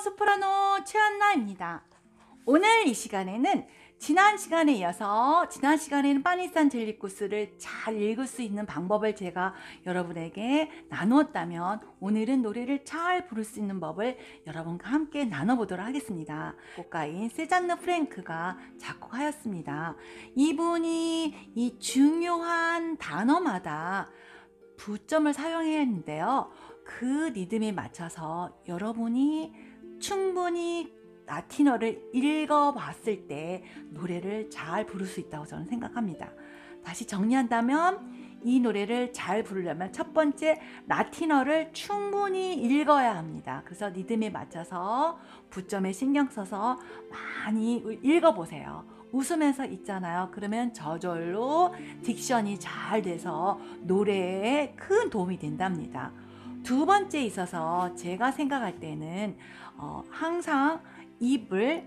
소프라노 최한나입니다. 오늘 이 시간에는 지난 시간에 이어서 지난 시간에는 파니산 젤리코스를 잘 읽을 수 있는 방법을 제가 여러분에게 나누었다면 오늘은 노래를 잘 부를 수 있는 법을 여러분과 함께 나눠보도록 하겠습니다. 작곡가인 세잔느 프랭크가 작곡하였습니다. 이분이 이 중요한 단어마다 부점을 사용해야 했는데요. 그 리듬에 맞춰서 여러분이 충분히 라틴어를 읽어봤을 때 노래를 잘 부를 수 있다고 저는 생각합니다. 다시 정리한다면 이 노래를 잘 부르려면 첫 번째 라틴어를 충분히 읽어야 합니다. 그래서 리듬에 맞춰서 부점에 신경 써서 많이 읽어보세요. 웃으면서 있잖아요. 그러면 저절로 딕션이 잘 돼서 노래에 큰 도움이 된답니다. 두 번째 있어서 제가 생각할 때는 어, 항상 입을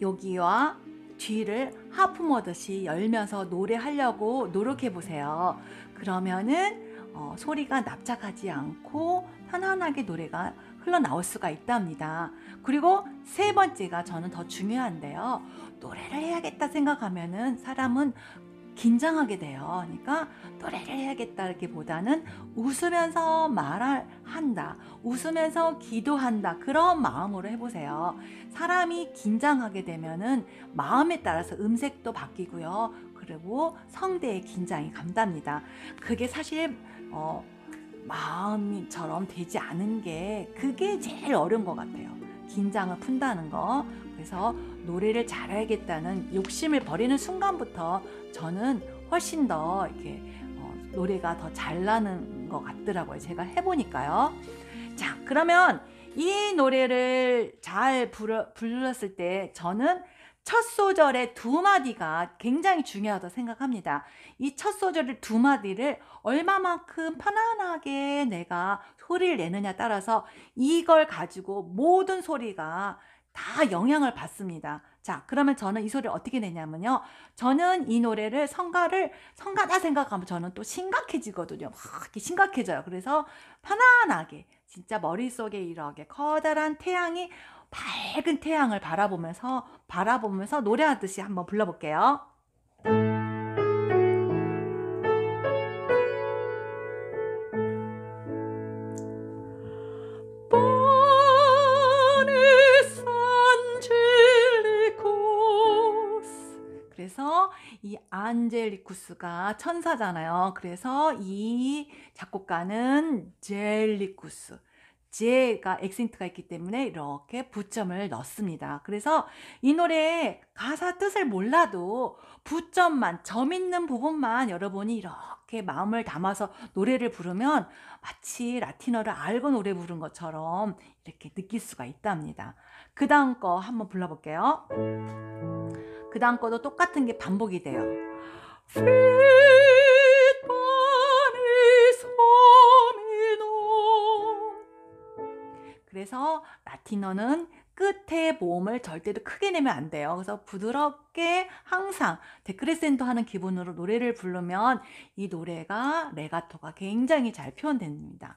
여기와 뒤를 하품하듯이 열면서 노래하려고 노력해 보세요. 그러면은 어, 소리가 납작하지 않고 편안하게 노래가 흘러나올 수가 있답니다. 그리고 세 번째가 저는 더 중요한데요. 노래를 해야겠다 생각하면은 사람은 긴장하게 돼요. 그러니까 노래를 해야겠다기보다는 웃으면서 말을 한다. 웃으면서 기도한다. 그런 마음으로 해보세요. 사람이 긴장하게 되면은 마음에 따라서 음색도 바뀌고요. 그리고 성대의 긴장이 감답니다. 그게 사실 어, 마음처럼 되지 않은 게 그게 제일 어려운 것 같아요. 긴장을 푼다는 거. 그래서 노래를 잘해야겠다는 욕심을 버리는 순간부터 저는 훨씬 더 이렇게 어, 노래가 더 잘 나는 것 같더라고요. 제가 해보니까요. 자, 그러면 이 노래를 잘 불러, 불렀을 때 저는 첫 소절의 두 마디가 굉장히 중요하다고 생각합니다. 이 첫 소절의 두 마디를 얼마만큼 편안하게 내가 소리를 내느냐 따라서 이걸 가지고 모든 소리가 다 영향을 받습니다. 자, 그러면 저는 이 소리를 어떻게 내냐면요. 저는 이 노래를 성가를 성가다 생각하면 저는 또 심각해지거든요. 막 심각해져요. 그래서 편안하게 진짜 머릿속에 이렇게 커다란 태양이 밝은 태양을 바라보면서 바라보면서 노래하듯이 한번 불러볼게요. 안젤리쿠스가 천사잖아요. 그래서 이 작곡가는 젤리쿠스. 제가 액센트가 있기 때문에 이렇게 부점을 넣습니다. 그래서 이 노래의 가사 뜻을 몰라도 부점만, 점 있는 부분만 여러분이 이렇게 마음을 담아서 노래를 부르면 마치 라틴어를 알고 노래 부른 것처럼 이렇게 느낄 수가 있답니다. 그 다음 거 한번 불러볼게요. 그 다음 거도 똑같은 게 반복이 돼요. 그래서 라틴어는 끝에 모음을 절대로 크게 내면 안 돼요. 그래서 부드럽게 항상 데크레센토 하는 기분으로 노래를 부르면 이 노래가 레가토가 굉장히 잘 표현됩니다.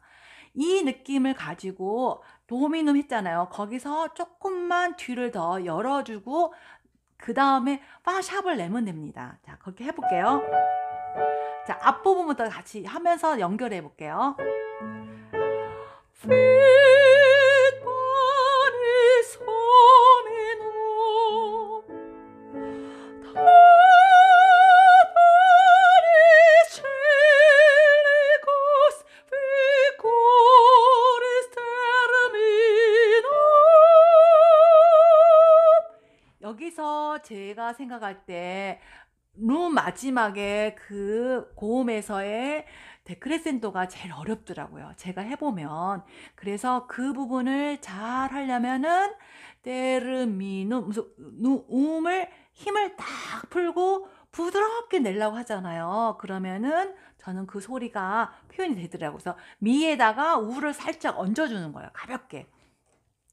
이 느낌을 가지고 도미눔 했잖아요. 거기서 조금만 뒤를 더 열어주고 그 다음에 파샵을 내면 됩니다. 자, 그렇게 해볼게요. 자, 앞부분부터 같이 하면서 연결해 볼게요. 제가 생각할 때, 룸 마지막에 그 고음에서의 데크레센도가 제일 어렵더라고요. 제가 해보면. 그래서 그 부분을 잘 하려면은, 테르미누, 음을 힘을 딱 풀고 부드럽게 내려고 하잖아요. 그러면은 저는 그 소리가 표현이 되더라고요. 그래서 미에다가 우를 살짝 얹어주는 거예요. 가볍게.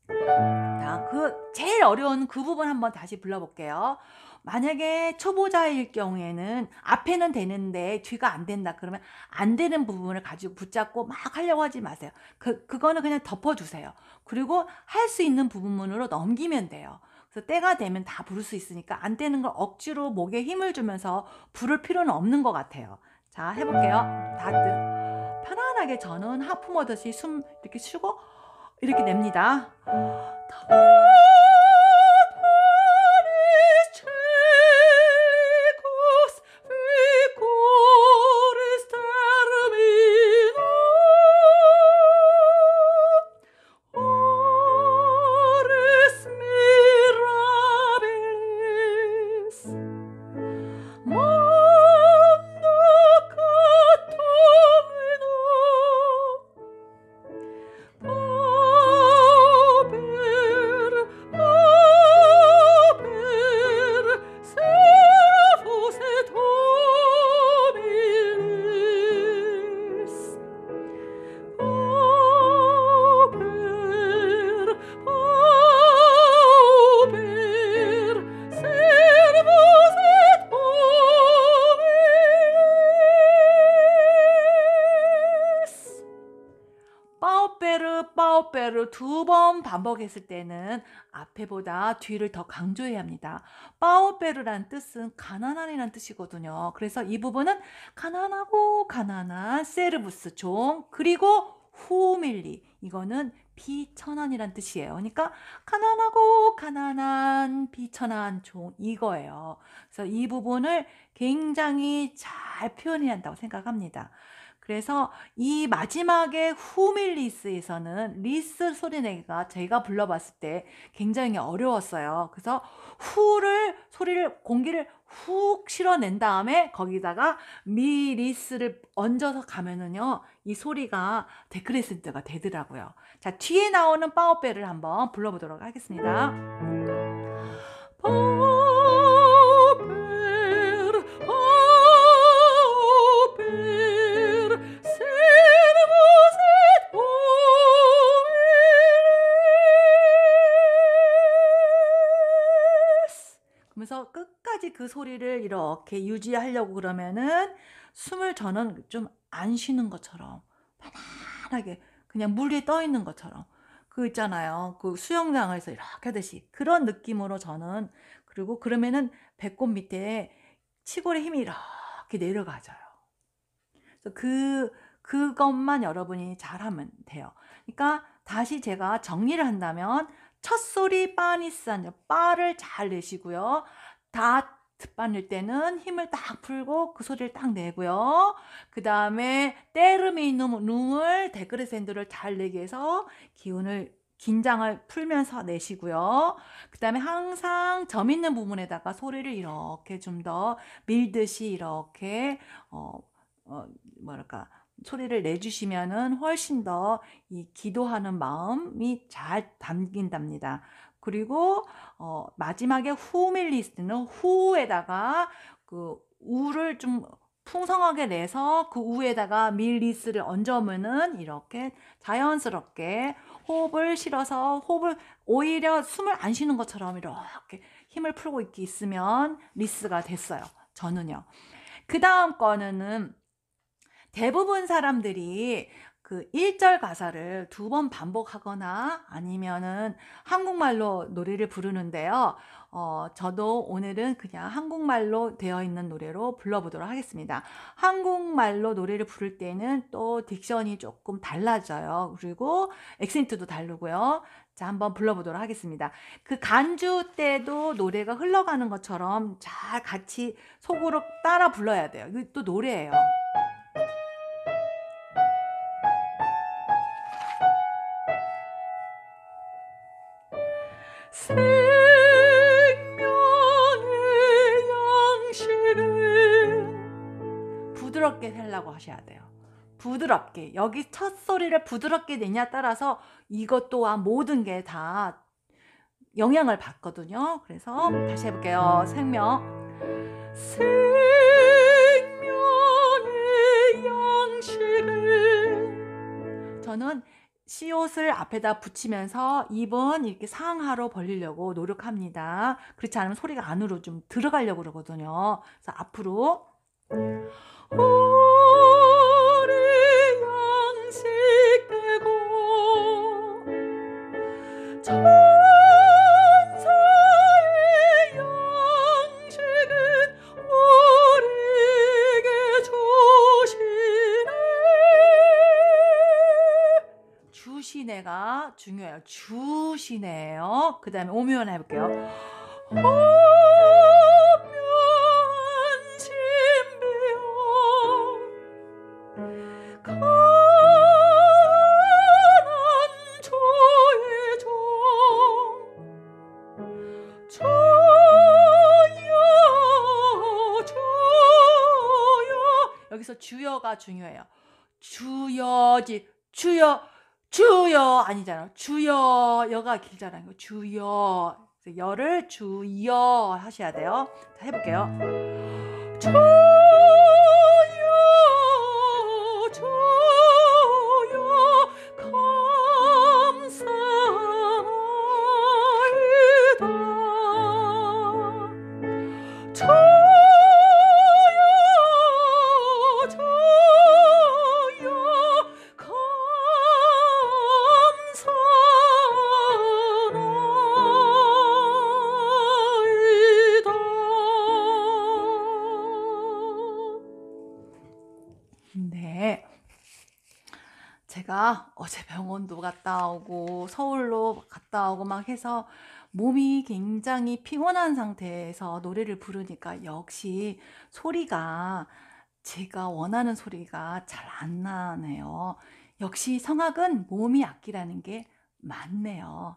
자, 그 제일 어려운 그 부분 한번 다시 불러볼게요. 만약에 초보자일 경우에는 앞에는 되는데 뒤가 안 된다 그러면 안 되는 부분을 가지고 붙잡고 막 하려고 하지 마세요. 그 그거는 그냥 덮어주세요. 그리고 할 수 있는 부분으로 넘기면 돼요. 그래서 때가 되면 다 부를 수 있으니까 안 되는 걸 억지로 목에 힘을 주면서 부를 필요는 없는 것 같아요. 자 해볼게요. 다들 편안하게 저는 하품 하듯이 숨 이렇게 쉬고 이렇게 냅니다. 빠오페르 빠오페르 두번 반복했을 때는 앞에보다 뒤를 더 강조해야 합니다. 빠오페르란 뜻은 가난한이란 뜻이거든요. 그래서 이 부분은 가난하고 가난한 세르부스 종 그리고 후밀리 이거는 비천한이란 뜻이에요. 그러니까 가난하고 가난한 비천한 종 이거예요. 그래서 이 부분을 굉장히 잘 표현해야 한다고 생각합니다. 그래서 이 마지막에 후밀리스에서는 리스 소리내기가 제가 불러봤을 때 굉장히 어려웠어요. 그래서 후를 소리를 공기를 훅 실어낸 다음에 거기다가 미리스를 얹어서 가면은요 이 소리가 데크레센트가 되더라고요. 자 뒤에 나오는 파워벨을 한번 불러보도록 하겠습니다. 그러면서 끝까지 그 소리를 이렇게 유지하려고 그러면은 숨을 저는 좀 안 쉬는 것처럼 편안하게 그냥 물 위에 떠 있는 것처럼 그 있잖아요. 그 수영장에서 이렇게 하듯이 그런 느낌으로 저는 그리고 그러면은 배꼽 밑에 치골의 힘이 이렇게 내려가져요. 그래서 그 그것만 여러분이 잘하면 돼요. 그러니까 다시 제가 정리를 한다면 첫 소리 빠니스한 빠를 잘 내시고요. 다 빠낼 때는 힘을 딱 풀고 그 소리를 딱 내고요. 그 다음에 때르미눔을 데크레센드를 잘 내기 위해서 기운을 긴장을 풀면서 내시고요. 그 다음에 항상 점 있는 부분에다가 소리를 이렇게 좀 더 밀듯이 이렇게 어, 어 뭐랄까 소리를 내주시면은 훨씬 더 이 기도하는 마음이 잘 담긴답니다. 그리고 어, 마지막에 후밀리스트는 후에다가 그 우를 좀 풍성하게 내서 그 우에다가 밀리스를 얹으면은 이렇게 자연스럽게 호흡을 실어서 호흡을 오히려 숨을 안 쉬는 것처럼 이렇게 힘을 풀고 있으면 리스가 됐어요. 저는요. 그 다음 거는 대부분 사람들이 그 1절 가사를 두 번 반복하거나 아니면은 한국말로 노래를 부르는데요. 어, 저도 오늘은 그냥 한국말로 되어 있는 노래로 불러보도록 하겠습니다. 한국말로 노래를 부를 때는 또 딕션이 조금 달라져요. 그리고 액센트도 다르고요. 자, 한번 불러보도록 하겠습니다. 그 간주 때도 노래가 흘러가는 것처럼 잘 같이 속으로 따라 불러야 돼요. 이거 또 노래예요. 부드럽게 살라고 하셔야 돼요. 부드럽게 여기 첫 소리를 부드럽게 내냐 따라서 이것 또한 모든 게 다 영향을 받거든요. 그래서 다시 해볼게요. 생명 생명의 양식은 저는 시옷을 앞에다 붙이면서 입은 이렇게 상하로 벌리려고 노력합니다. 그렇지 않으면 소리가 안으로 좀 들어가려고 그러거든요. 그래서 앞으로 주시네가 중요해요. 주시네요. 그 다음에 오면 해볼게요 중요해요. 주여지 주여 주여 아니잖아. 주여 여가 길잖아요 주여. 여를 주여 하셔야 돼요. 자 해볼게요. 주 서울로 갔다 오고 막 해서 몸이 굉장히 피곤한 상태에서 노래를 부르니까 역시 소리가 제가 원하는 소리가 잘 안 나네요. 역시 성악은 몸이 악기라는 게 맞네요.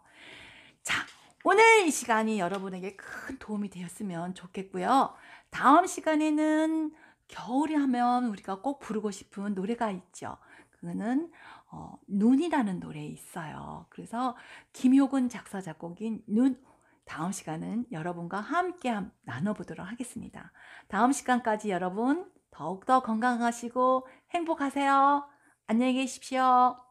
자, 오늘 이 시간이 여러분에게 큰 도움이 되었으면 좋겠고요. 다음 시간에는 겨울이 하면 우리가 꼭 부르고 싶은 노래가 있죠. 그거는 어, 눈이라는 노래 있어요. 그래서 김효근 작사 작곡인 눈 다음 시간은 여러분과 함께 함- 나눠보도록 하겠습니다. 다음 시간까지 여러분 더욱더 건강하시고 행복하세요. 안녕히 계십시오.